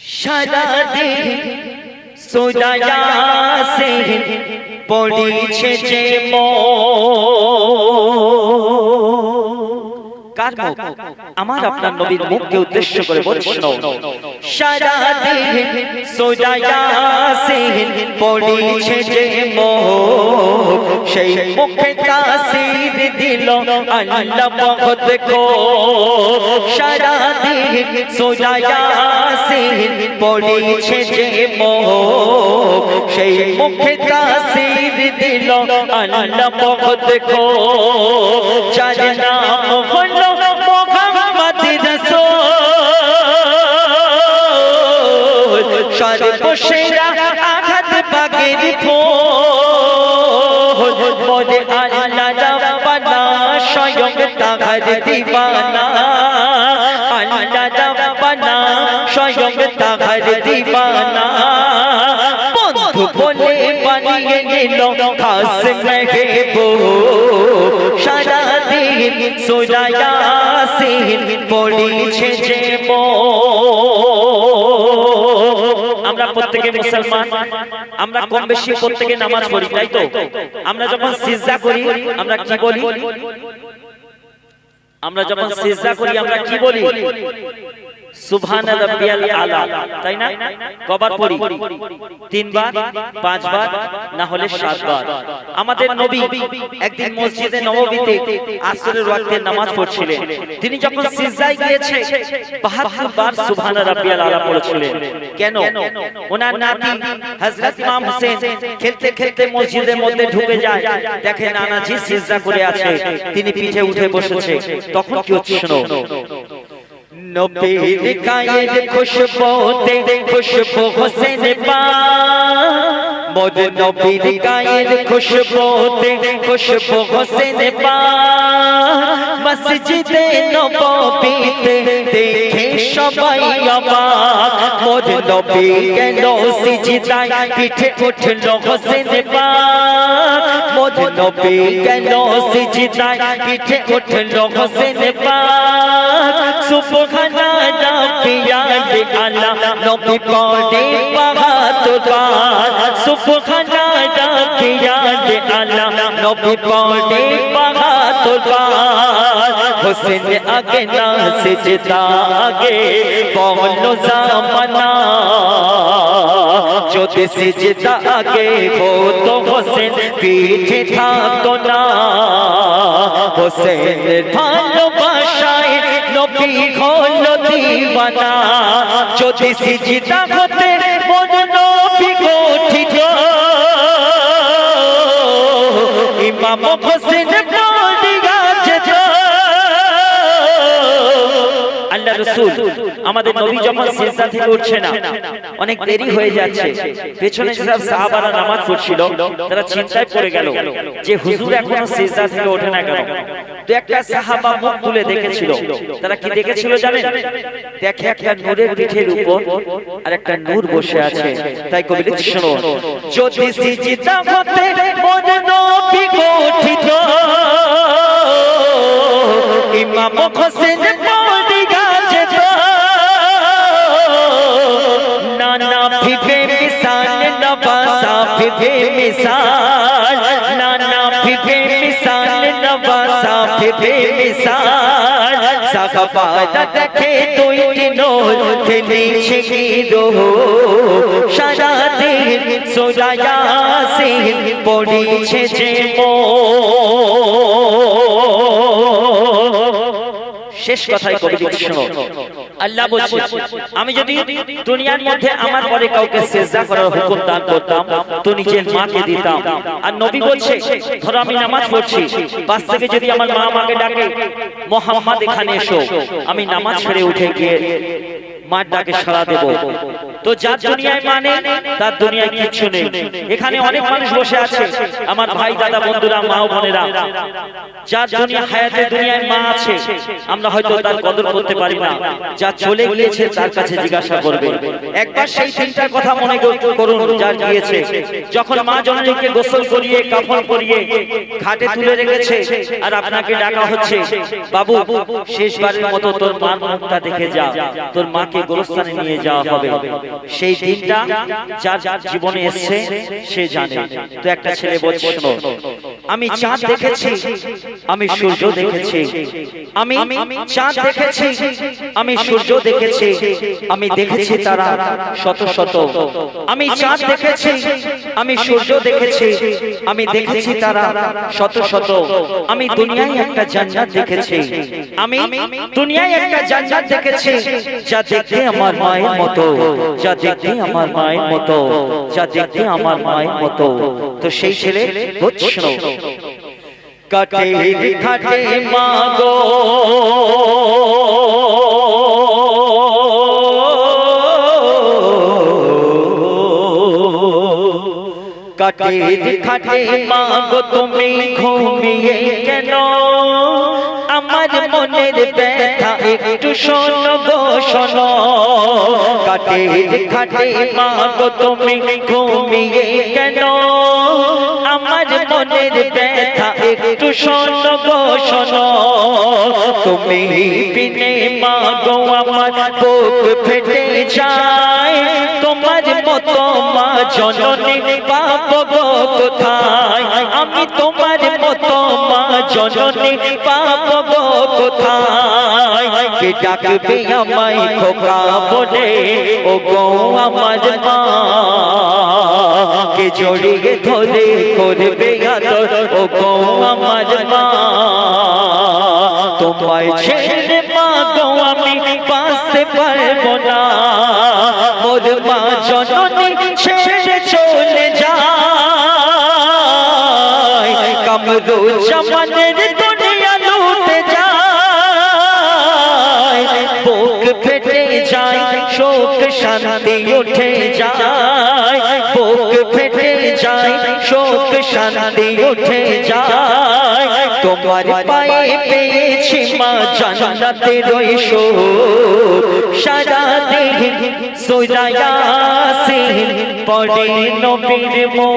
সারা সোজা সে পড়িছে যে কার মুখ আমার আপনার নবীর মুখকে উদ্দেশ্য করে বলছি। সারা দেহ সোজায়া সে পড়িছে যে সেই মুখে তাসির দিল আল্লাহ বহুত দেখো। সারা সোজায়া সে পড়িছে যে সেই মুখে তাসির দিল আল্লাহ বহুত দেখো। চার নাম সর্বসেরা আঘাত বাগের ফোল বলে আল্লাহ রাব্বানা স্বয়ং তাহার দিবানা। আল্লাহ রাব্বানা স্বয়ং তাহার দিবানা। বন্ধু বলে বানিয়ে নিল খাস মেহেবো সারা দিন সোজায়া সিন পড়িছে যে আমরা প্রত্যেকে মুসলমান, আমরা কম বেশি প্রত্যেকে নামাজ পড়ি, তাই তো? আমরা যখন সিজদা করি, আমরা কি বলি? আমরা যখন সিজদা করি, আমরা কি বলি? না? তিনি যখন গিয়েছে 72 বার সুবহান রাব্বিয়াল আলা পড়ছিলেন। কেন? ওনার নাতি হযরত ইমাম হোসেন খেলতে খেলতে মসজিদের মধ্যে ঢুকে যায়। দেখে নানাজি সিজদা করে আছে। তিনি পিঠে উঠে বসেছে। তখন কি হচ্ছে নবীর গায়ের খুশবুতে খুশবু হোসেন পা মোর নবীর গায়ের খুশবুতে খুশবু হোসেন মসজিদে নববীতে দেখে সবাই অবাক। মোর নবী কেন সিজদায় পিঠে উঠল হোসেন মোর নবী কেন সিজদায় পিঠে উঠল হোসেন সুবহানা রাব্বিয়াল আলা নবী পড়ে বাহাদুর সুবহানা রাব্বিয়াল আলা নবী পড়ে বাহাদুর হোসেন আগে না সিজদা আগে বলো জামানা। যদি সিজদা আগে হতো হোসেন, পিঠে থাকতো না। হোসেন ভালোবাসায় নবী হলো দিওয়ানা। যদি সিজদা হতে ইমাম হোসেন রসুল আমাদের নবী যখন সিজদা থেকে উঠছে না অনেক দেরি হয়ে যাচ্ছে। পেছনে যেসব সাহাবারা নামাজ পড়ছিল তারা চিন্তায় পড়ে গেল যে হুজুর এখনও সিজদা থেকে ওঠে না কেন? তো একটা সাহাবা মুখ তুলে দেখেছিল। তারা কি দেখেছিল জানেন? দেখে একটা নূরের পিঠের উপর আর একটা নূর বসে আছে। তাই কবি শোনো যদি সিজদা হতে মন নবী গঠিত ইমাম হোসেন মিসাল সাকাবাদা দেখে তুই নূর খেলিছে কি রোহ সারা দিন সিন পড়িছে যে শেষ কথাই কবি শোনো আল্লাহ বলছে আমি যদি দুনিয়ার মধ্যে আমার পরে কাউকে সেজদা করার হুকুম দান করতাম তো নিজের মাকে দিতাম। আর নবী বলছে ধরো আমি নামাজ পড়ছি পাশ থেকে যদি আমার মা আমাকে ডাকে মোহাম্মদ এখানে এসো আমি নামাজ ছেড়ে উঠে গিয়ে মার ডাকে সাড়া দেব তো যার দুনিয়ায় মানে তার দুনিয়ায় কিচ্ছু নেই। এখানে অনেক মানুষ বসে আছে। আমার ভাই দাদা বন্ধুরা মা বোনেরা যার দুনিয়া হায়াতে দুনিয়ায় মা আছে আমরা হয়তো তার কদর করতে পারি না। যা চলে গিয়েছে তার কাছে জিজ্ঞাসা করবে। একবার সেই তিনটার কথা মনে করুন যার গিয়েছে। যখন মা জননীকে গোসল করিয়ে কাফন করিয়ে ঘাটে তুলে রেখেছে আর আপনাকে ডাকা হচ্ছে বাবু শেষবারের মতো তোর মার মুখটা দেখে যা। তোর মাকে গোরস্থানে নিয়ে যাওয়া হবে সেই দিনটা যার যার জীবনে এসছে সে জানে। তো একটা ছেলে বলছে আমি চাঁদ দেখেছি আমি সূর্য দেখেছি আমি চাঁদ দেখেছি আমি সূর্য দেখেছি আমি দেখেছি তারা শত শত আমি চাঁদ দেখেছি আমি সূর্য দেখেছি আমি দেখেছি তারা শত শত আমি দুনিয়ায় একটা জান্নাত দেখেছি আমি দুনিয়ায় একটা জান্নাত দেখেছি যা দেখতে আমার মায়ের মতো যা দেখতে আমার মায়ের মতো যা দেখতে আমার মায়ের মতো তো সেই ছেলে বুঝছ কাটে খাটে মাগো কাটে খাটে মাগো তুমি ঘুমিয়ে কেন? আমার মনের ব্যথা একটু শোনো গো শোনো। কাটে খাটে মাগো তুমি ঘুমিয়ে কেন? আমার মনের ব্যথা, একটু শোনো গো, শোনো। তুমি বিনে মাগো, আমার বুক ফেটে যায়। তোমার মতো মা জননী পাপ গো কোথায়? আমি তোমার মতো মা জননী পাপ গো কোথায়? কে ডাকবে আমায় খোকা বলে, ও গো আমার মা, কে জড়িয়ে ধরে করবে আদর? ও গো আমার মা, তোমায় ছেড়ে মা গো, আমি বাঁচতে পারব না। মোর মা জননী ছেড়ে চলে যায়। কামরু জামানের শোক শান্তি উঠে যায়, বুক ফেটে যায়, শোক শান্তি উঠে যায়। তোমার পায়ে পেয়েছি মা জান্নাতে রইছো সারা। দেহ সোজায়া পড়ে নবীর মো